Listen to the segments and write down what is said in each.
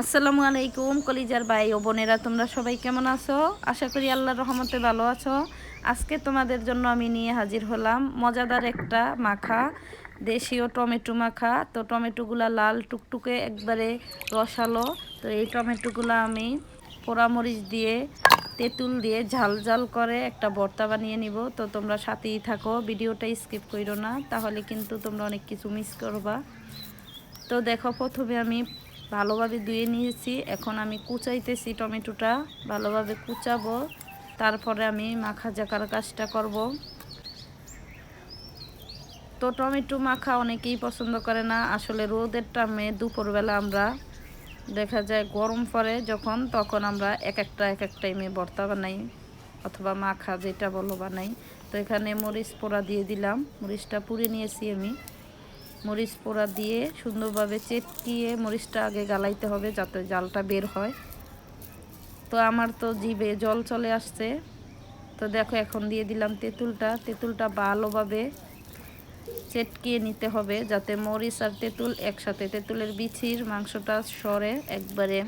আসসালামু আলাইকুম, কলিজার ভাই ও বোনেরা, তোমরা সবাই কেমন আছো? আশা করি আল্লাহর রহমতে ভালো আছো। আজকে তোমাদের জন্য আমি নিয়ে হাজির হলাম মজাদার একটা মাখা, দেশীয় টমেটো মাখা। তো টমেটোগুলা লাল টুকটুকে একবারে রসালো। তো এই টমেটোগুলো আমি পোড়ামরিচ দিয়ে, তেঁতুল দিয়ে ঝাল ঝাল করে একটা ভর্তা বানিয়ে নিব। তো তোমরা সাথেই থাকো, ভিডিওটা স্কিপ করো না, তাহলে কিন্তু তোমরা অনেক কিছু মিস করবা। তো দেখো, প্রথমে আমি ভালোভাবে ধুয়ে নিয়েছি। এখন আমি কুচাইতেছি টমেটোটা, ভালোভাবে কুচাবো। তারপরে আমি মাখা জাকার কাজটা করব। তো টমেটো মাখা অনেকেই পছন্দ করে না। আসলে রোদের টামে দুপুরবেলা আমরা, দেখা যায় গরম পরে যখন, তখন আমরা এক একটা, এক এক টাইমে ভর্তা বানাই অথবা মাখা যেটা বলো বানাই। তো এখানে মরিচ পোড়া দিয়ে দিলাম। মরিচটা পুড়ে নিয়েছি আমি। মরিচ পোড়া দিয়ে সুন্দরভাবে চেটকিয়ে মরিচটা আগে গালাইতে হবে যাতে জালটা বের হয়। তো আমার তো জিভে জল চলে আসছে। তো দেখো এখন দিয়ে দিলাম তেঁতুলটা। তেঁতুলটা ভালোভাবে চেটকিয়ে নিতে হবে যাতে মরিচ আর তেঁতুল একসাথে। তেঁতুলের বিছির মাংসটা সরে একবারে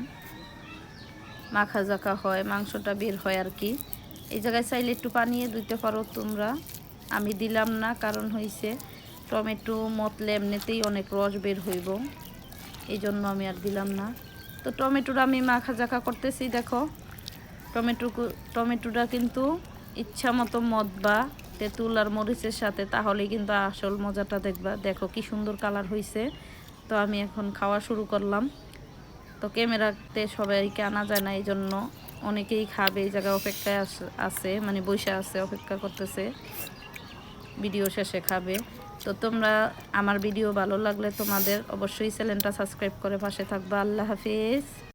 মাখা জাখা হয়, মাংসটা বের হয় আর কি। এই জায়গায় চাইলে একটু পানিয়ে দিতে পারো তোমরা। আমি দিলাম না, কারণ হয়েছে টমেটো, মতলে এমনিতেই অনেক রস বের হইব। এই জন্য আমি আর দিলাম না। তো টমেটোটা আমি মাখা জাখা করতেছি, দেখো। টমেটো টমেটোটা কিন্তু ইচ্ছা মতো মদ বা তেঁতুল আর মরিচের সাথে, তাহলে কিন্তু আসল মজাটা দেখবা। দেখো কি সুন্দর কালার হয়েছে তো আমি এখন খাওয়া শুরু করলাম। তো ক্যামেরাতে সবাইকে আনা যায় না এই জন্য অনেকেই খাবে, এই জায়গায় অপেক্ষায় আছে মানে বসে আছে, অপেক্ষা করতেছে। ভিডিও শেষে খাবে। তো তোমরা আমার ভিডিও ভালো লাগলে তোমাদের অবশ্যই চ্যানেলটা সাবস্ক্রাইব করে পাশে থাকবা। আল্লাহ হাফিজ।